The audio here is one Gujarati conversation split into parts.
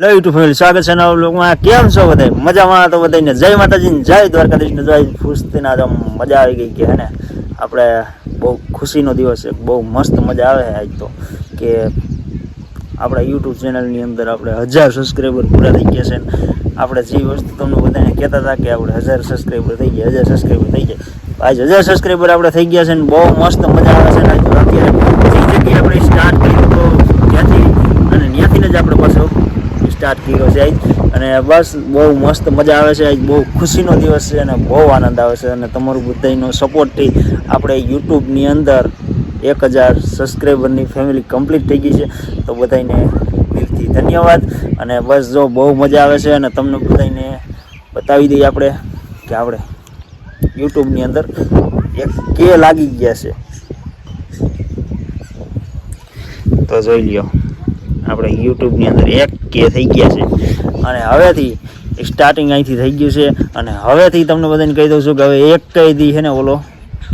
હેલો યુટ્યુબ ફેમિલી સ્વાગત છે નવા કેમ છો બધા? મજામાં તો બધાને જય માતાજી જય દ્વારકાધીશ ને જય ખુશથી ના મજા આવી ગઈ કે હે ને? આપણે બહુ ખુશીનો દિવસ છે. બહુ મસ્ત મજા આવે છે આજ તો. કે આપણા યુટ્યુબ ચેનલની અંદર આપણે હજાર સબસ્ક્રાઈબર પૂરા થઈ ગયા છે આપણે જે વસ્તુ તમને બધાને કહેતા હતા કે આપણે હજાર સબસ્ક્રાઈબર થઈ ગયા, હજાર સબસ્ક્રાઈબર થઈ ગયા. આજ હજાર સબસ્ક્રાઈબર આપણે થઈ ગયા છે ને બહુ મસ્ત મજા આવે છે ને અત્યારે જે જગ્યાએ આપણે સ્ટાર્ટ કર્યું તો ત્યાંથી અને ત્યાંથી જ આપણે પાછો સ્ટાર્ટ કર્યો છે આજ. અને બસ બહુ મસ્ત મજા આવે છે આજ બહુ ખુશીનો દિવસ છે અને બહુ આનંદ આવે છે. અને તમારું બધાનો સપોર્ટથી આપણે યુટ્યુબની અંદર એક હજાર સબસ્ક્રાઈબરની ફેમિલી કમ્પ્લીટ થઈ ગઈ છે. તો બધાને દિલથી ધન્યવાદ. અને બસ જો બહુ મજા આવે છે અને તમને બધાને બતાવી દઈએ આપણે કે આપણે યુટ્યુબની અંદર એક કે લાગી ગયા છે. તો જોઈ લ્યો. આપણે યુટ્યુબની અંદર એક કે થઈ ગયા છે. અને હવેથી સ્ટાર્ટિંગ અહીંથી થઈ ગયું છે. અને હવેથી તમને બધાને કહી દઉં છું કે હવે એક કહી દી છે ને, ઓલો,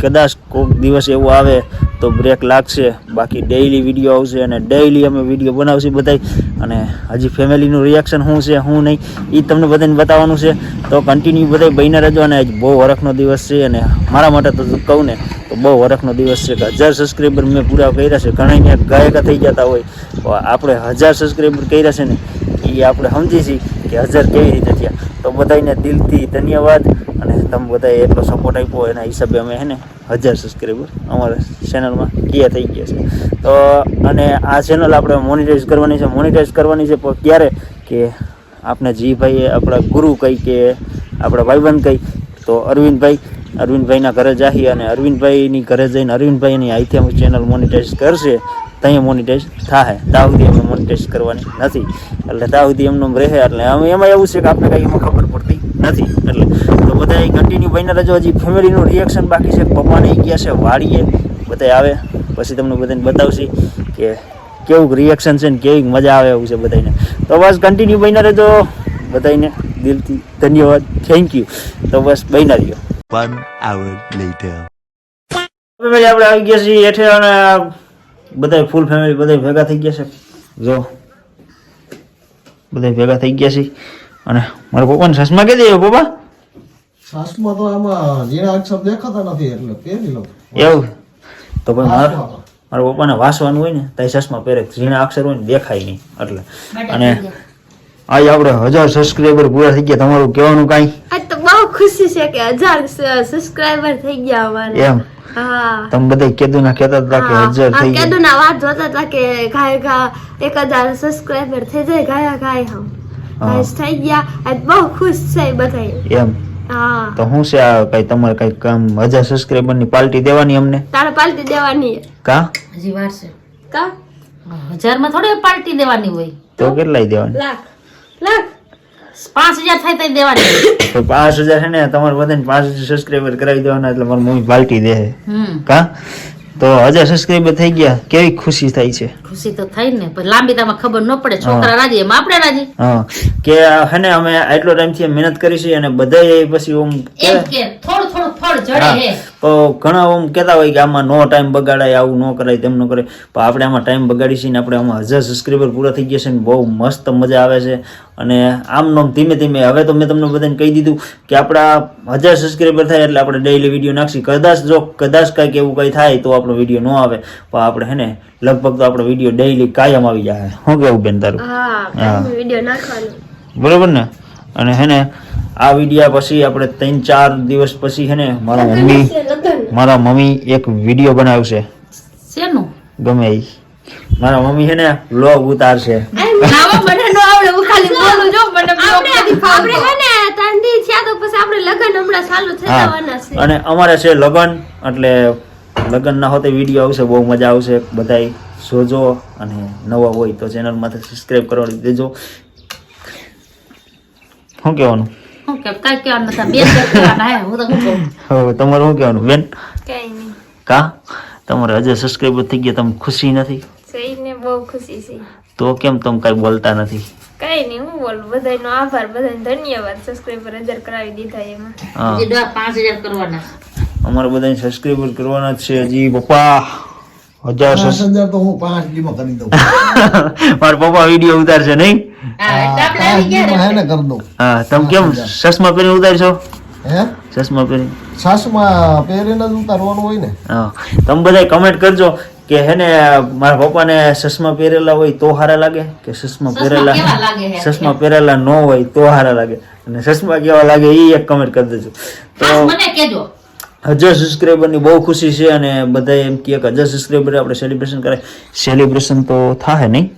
કદાચ કોઈક દિવસ એવું આવે તો બ્રેક લાગશે. બાકી ડેઈલી વીડિયો આવશે અને ડેઈલી અમે વીડિયો બનાવશું બધાય. અને હજી ફેમિલીનું રિએક્શન શું છે, શું નહીં એ તમને બધાને બતાવવાનું છે. તો કન્ટિન્યુ બધાય બહીને રહેજો અને બહુ વરખનો દિવસ છે અને મારા માટે તો કહું ને, તો બહુ વરખનો દિવસ છે કે હજાર સબસ્ક્રાઈબર મેં પૂરા કર્યા છે. ઘણા ગાયકા થઈ જતા હોય. તો આપણે હજાર સબસ્ક્રાઈબર કર્યા છે ને એ આપણે સમજી છીએ કે હજાર કેવી રીતે થયા. તો બધાને દિલથી ધન્યવાદ અને તમે બધાએ એટલો સપોર્ટ આપ્યો એના હિસાબે અમે હે ને હજાર સબસ્ક્રાઈબર અમારા ચેનલમાં ક્લિયર થઈ ગયા છે. તો અને આ ચેનલ આપણે મોનિટાઈઝ કરવાની છે. મોનિટાઈઝ કરવાની છે પણ ક્યારે? કે આપણે જીભાઈએ આપણા ગુરુ કહી કે આપણા ભાઈબંધ કહી. તો અરવિંદભાઈ, અરવિંદભાઈના ઘરે જાહી અને અરવિંદભાઈની ઘરે જઈને અરવિંદભાઈની અહીંથી અમે ચેનલ મોનિટાઈઝ કરશે. ત્યાં મોનિટાઈઝ થાય ત્યાં સુધી અમે મોનિટાઈઝ કરવાની નથી. એટલે ત્યાં સુધી એમનું રહે. એટલે અમે એમાં એવું છે કે આપણે કંઈ એમાં ખબર પડતી નથી. એટલે બધા કન્ટિન્યુ બહીને રહેજો. હજી ફેમિલીનું રિએક્શન બાકી છે. પપ્પાને ગયા છે વાળીએ બધા આવે. પછી તમને બધાને બતાવશે કે કેવું રિએક્શન છે ને કેવી મજા આવે એવું છે બધાને તો બસ કન્ટિન્યુ બહીને રહેજો. બધાને દિલથી ધન્યવાદ. થેન્ક યુ તો બસ બન્યા રહ્યો. Later. ફેમિલી આપણે આવી ગયા છીએ હેઠે અને બધા ફૂલ ફેમિલી બધા ભેગા થઈ ગયા છે. જો બધા ભેગા થઈ ગયા છે અને મારા પપ્પાને ચશ્મા કે દે પપ્પા સાસમાં તો આમાં ઝીણા અક્ષર દેખાતા નથી એટલે પહેરી લો એવું. તો ભાઈ મારા મારા પપ્પાને વાસવાનું હોય ને તો ચશ્મા પહેરે. ઝીણા અક્ષર હોય ને દેખાય નહીં. એટલે. અને આજે આપણે હજાર સબસ્ક્રાઈબર પૂરા થઈ ગયા તમારું કહેવાનું કાંઈ? તો બહુ ખુશી છે કે હજાર સબસ્ક્રાઇબર થઈ ગયા અમારે. એમ? હા. તમે બધા કેદુ ના કેતા હતા કે હજાર થઈ ગયા. કેદુ ના વાત જોતા હતા કે ગાય ગા એક હજાર સબસ્ક્રાઈબર થઈ જાય ગાયા ગાય હમ. થઈ ગયા. આજ બહુ ખુશ છે બધા એમ. તો શું છે આ કઈ તમારે કઈ કામ હજાર સબસ્ક્રાઈબરની પાર્ટી દેવાની અમને? તારે પાલટી દેવાની છે. કા? હજી વાર છે. કા? હજારમાં થોડી પાર્ટી દેવાની હોય. તો કેટલાય દેવાની? લાખ. લાખ. પાંચ હજાર થાય તો દેવાની તો પાંચ હજાર છે ને તમારે બધાને પાંચ હજાર સબસ્ક્રાઈબર કરાવી દેવાના એટલે મારી મમ્મી પાર્ટી દે. હમ. કા? તો હજાર સબસ્ક્રાઈબર થઈ ગયા કેવી ખુશી થાય છે? ખુશી તો થાય ને પણ લાંબી તામાં ખબર ન પડે. છોકરા રાજી એમ આપણે રાજી? હા. કે હને અમે આટલો ટાઈમથી મહેનત કરી છે અને બધાય પછી ઓમ કે થોડું થોડું ફળ જડે હે. તો ઘણા ઓમ કહેતા હોય કે આમાં નો ટાઈમ બગાડાય આવું ન કરાય તેમ ન કરાય. પણ આપણે આમાં ટાઈમ બગાડી છે ને આપણે આમાં હજાર સબસ્ક્રાઈબર પૂરા થઈ ગયા છે ને બહુ મસ્ત મજા આવે છે. અને આમ નોમ ધીમે ધીમે હવે તો મેં તમને બધાને કહી દીધું કે આપણા હજાર સબસ્ક્રાઈબર થાય એટલે આપણે ડેઈલી વીડિયો નાખશી. કદાચ જો કદાચ કંઈક એવું કંઈ થાય તો આપણો વીડિયો ન આવે. પણ આપણે હે ને લગભગ તો આપણો વીડિયો ડેઈલી કાયમ આવી જાય શું કેવું બેન તારું? હા હા. વીડિયો નાખવાનો. બરોબર ને? અને હે ને આ વિડીયા પછી આપણે ત્રણ ચાર દિવસ પછી હે ને મારા મમ્મી મારા મમ્મી એક વીડિયો બનાવશે. શેનું? ગમે એ મારા મમ્મી છે ને લોગ ઉતારશે. નાવા મને ન આવડે હું ખાલી બોલું જો મને આપણે આપણે હે ને ત્રણ દી થયા તો પછી આપણે લગન હમણાં ચાલુ થઈ હા અને અમારે છે લગન એટલે લગન ના હોતે વીડિયો આવશે બહુ મજા આવશે. બધાય જોજો અને નવા હોય તો ચેનલમાંથી સબસ્ક્રાઈબ કરવાની દેજો. શું કહેવાનું? તમારે શું કહેવાનું? બેન? કઈ કા? તમારે હજાર સબસ્ક્રાઈબર થઈ ગયા તમને ખુશી નથી? બહુ ખુશી છે. તો કેમ તમે કાંઈ બોલતા નથી? કઈ નહીં હું બોલું? બધાનો આભાર બધાને ધન્યવાદ. સબસ્ક્રાઈબર હજાર કરાવી દીધા એમાં. હજી પાંચ હજાર કરવાના. અમારે બધાને સબસ્ક્રાઈબર કરવાના જ છે. હજી પપ્પા હજાર હજાર તો હું પાંચ દીમાં કરી દઉં. મારા પપ્પા વીડિયો ઉતારશે નહીં? હા, એટલે આપણે પાંચ આવી ગયા દીમાં ને. હેને કરી દઉં. હા તમે કેમ ચશ્મા પહેરીને ઉતારશો? હે? ચશ્મા પહેરી સાસમાં પહેરીને જ ઉતારવાનું હોય ને. હા. તમે બધા કમેન્ટ કરજો કે હે ને મારા પપ્પાને ચશ્મા પહેરેલા હોય તો હારા લાગે કે ચશ્મા પહેરેલા લાગે ચશ્મા પહેરેલા ન હોય તો હારા લાગે. અને ચશ્મા કેવા લાગે એ એક કમેન્ટ કરી દેજો. તો મને કેજો હજાર સબસ્ક્રાઈબરની બહુ ખુશી છે અને બધા એમ કહે કે હજાર સબસ્ક્રાઈબર આપણે સેલિબ્રેશન કરાય. સેલિબ્રેશન તો થાય નહીં.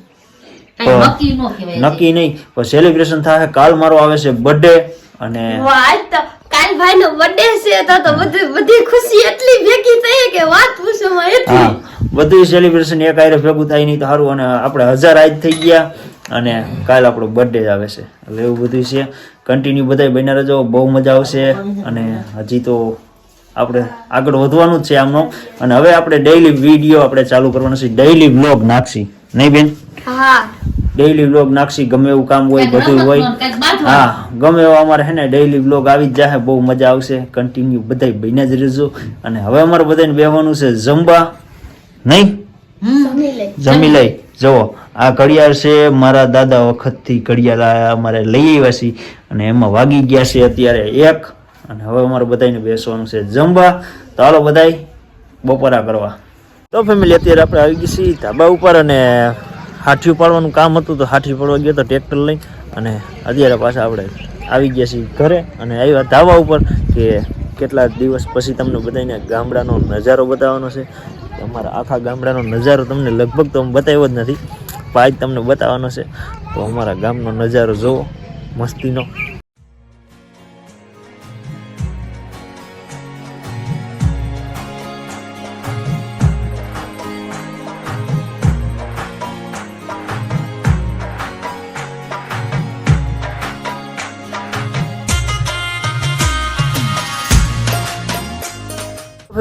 નક્કી નહીં. પણ સેલિબ્રેશન થાય કાલ મારો આવે છે બર્થડે અને વાહ આજ તો કાલ ભાઈ બર્થડે છે તો તો બધી બધી ખુશી એટલી ભેગી થઈ કે વાત પૂછો માં એટલી બધું સેલિબ્રેશન એક હારે ભેગું થાય નહીં તો સારું. અને આપણે હજાર આજ થઈ ગયા અને કાલ આપણો બર્થડે આવે છે. એટલે એવું બધું છે. કન્ટિન્યુ બધા બન્યા રહેજો. બહુ મજા આવશે. અને હજી તો આપણે આગળ વધવાનું જ છે આમનો. અને હવે આપણે ડેઈલી વીડિયો આપણે ચાલુ કરવાનો છે. ડેઈલી વ્લોગ નાખશી. નહીં બેન? હા. ડેઈલી વ્લોગ નાખશી. ગમે એવું કામ હોય બધું હોય. હા ગમે એવો અમારે હે ને ડેઈલી વ્લોગ આવી જ જાય બહુ મજા આવશે. કન્ટિન્યુ બધા બન્યા જ રહેજો. અને હવે અમારે બધાને બેહવાનું છે જમવા નહીં? જમી લઈ. જુઓ આ ઘડિયાળ છે મારા દાદા વખતથી ઘડિયાળ અમારે લઈ આવ્યા છીએ. અને એમાં વાગી ગયા છે અત્યારે એક. અને હવે અમારે બધાને બેસવાનું છે જમવા. તો હાલો બધાય, બપોરા કરવા. તો ફેમિલી અત્યારે આપણે આવી ગઈ છીએ ધાબા ઉપર અને હાઠી પાડવાનું કામ હતું તો હાથી પાડવા ગયો તો ટ્રેક્ટર લઈ અને અત્યારે પાછા આપણે આવી ગયા છીએ ઘરે અને આવ્યા ધાબા ઉપર કે કેટલા દિવસ પછી તમને બધાને ગામડાનો નજારો બતાવવાનો છે. અમારા આખા ગામડાનો નજારો તમને લગભગ તો બતાવ્યો જ નથી, પણ તમને બતાવવાનો છે. તો અમારા ગામનો નજારો જુઓ મસ્તીનો.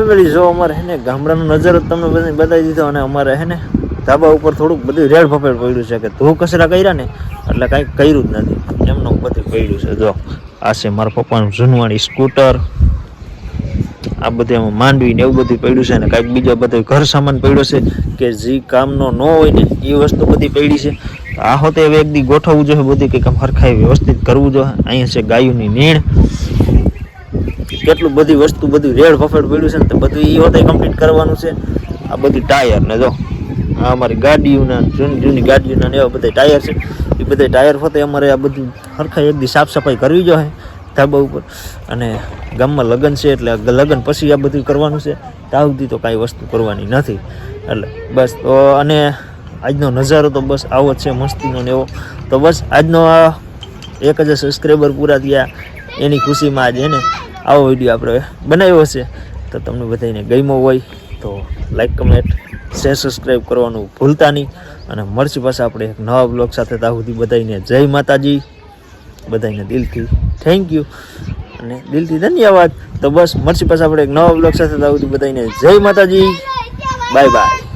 ફેમિલી જો અમારે હે ને ગામડાનો નજારો તમને બધાને બતાવી દીધો અને અમારે હે ને ધાબા ઉપર થોડુંક બધું રેડ ફફેડ પડ્યું છે કે ધૂ કચરા કર્યા ને એટલે કાંઈ કર્યું જ નથી. એમનું બધું પડ્યું છે. જો, આ છે મારા પપ્પાનું જૂનવાણી સ્કૂટર. આ બધું એમાં માંડવી ને એવું બધું પડ્યું છે ને કાંઈક બીજા બધો ઘર સામાન પડ્યો છે કે જે કામનો ન હોય ને એ વસ્તુ બધી પડી છે. આ હોતે હવે એક દી ગોઠવવું જોઈએ, બધું કંઈક આમ હરખાઈ વ્યવસ્થિત કરવું જોઈએ. અહીંયા છે ગાયોની નીણ. કેટલું બધી વસ્તુ, બધું રેડ ફફેડ પડ્યું છે ને તો બધું એ હોતે કમ્પ્લીટ કરવાનું છે. આ બધી ટાયર ને જો, આ અમારી ગાડીઓના, જૂની જૂની ગાડીઓના ને એવા બધા ટાયર છે. એ બધા ટાયર હોતે અમારે આ બધું હરખાઈ એકદી સાફ સફાઈ કરવી જોઈએ, ધાબા ઉપર. અને ગામમાં લગ્ન છે એટલે લગ્ન પછી આ બધું કરવાનું છે. ત્યાં સુધી તો કાંઈ વસ્તુ કરવાની નથી. એટલે બસ, તો અને આજનો નજારો તો બસ આવો છે, મસ્તીનો ને એવો. તો બસ, આજનો એક હજાર સબસ્ક્રાઈબર પૂરા થયા. એની ખુશીમાં આજે એને આવો વીડિયો આપણે બનાવ્યો છે. તો તમને બધાને ગમ્યો હોય તો લાઈક કમેન્ટ શેર સબસ્ક્રાઈબ કરવાનું ભૂલતા નહીં. અને મળશે પાછા આપણે એક નવા બ્લોગ સાથે ત્યાં સુધી બધાને જય માતાજી. બધાને દિલથી થેન્ક યુ અને દિલથી ધન્યવાદ. તો બસ મળશે પાછા આપણે એક નવા બ્લોગ સાથે ત્યાં સુધી બધાને જય માતાજી. Bye bye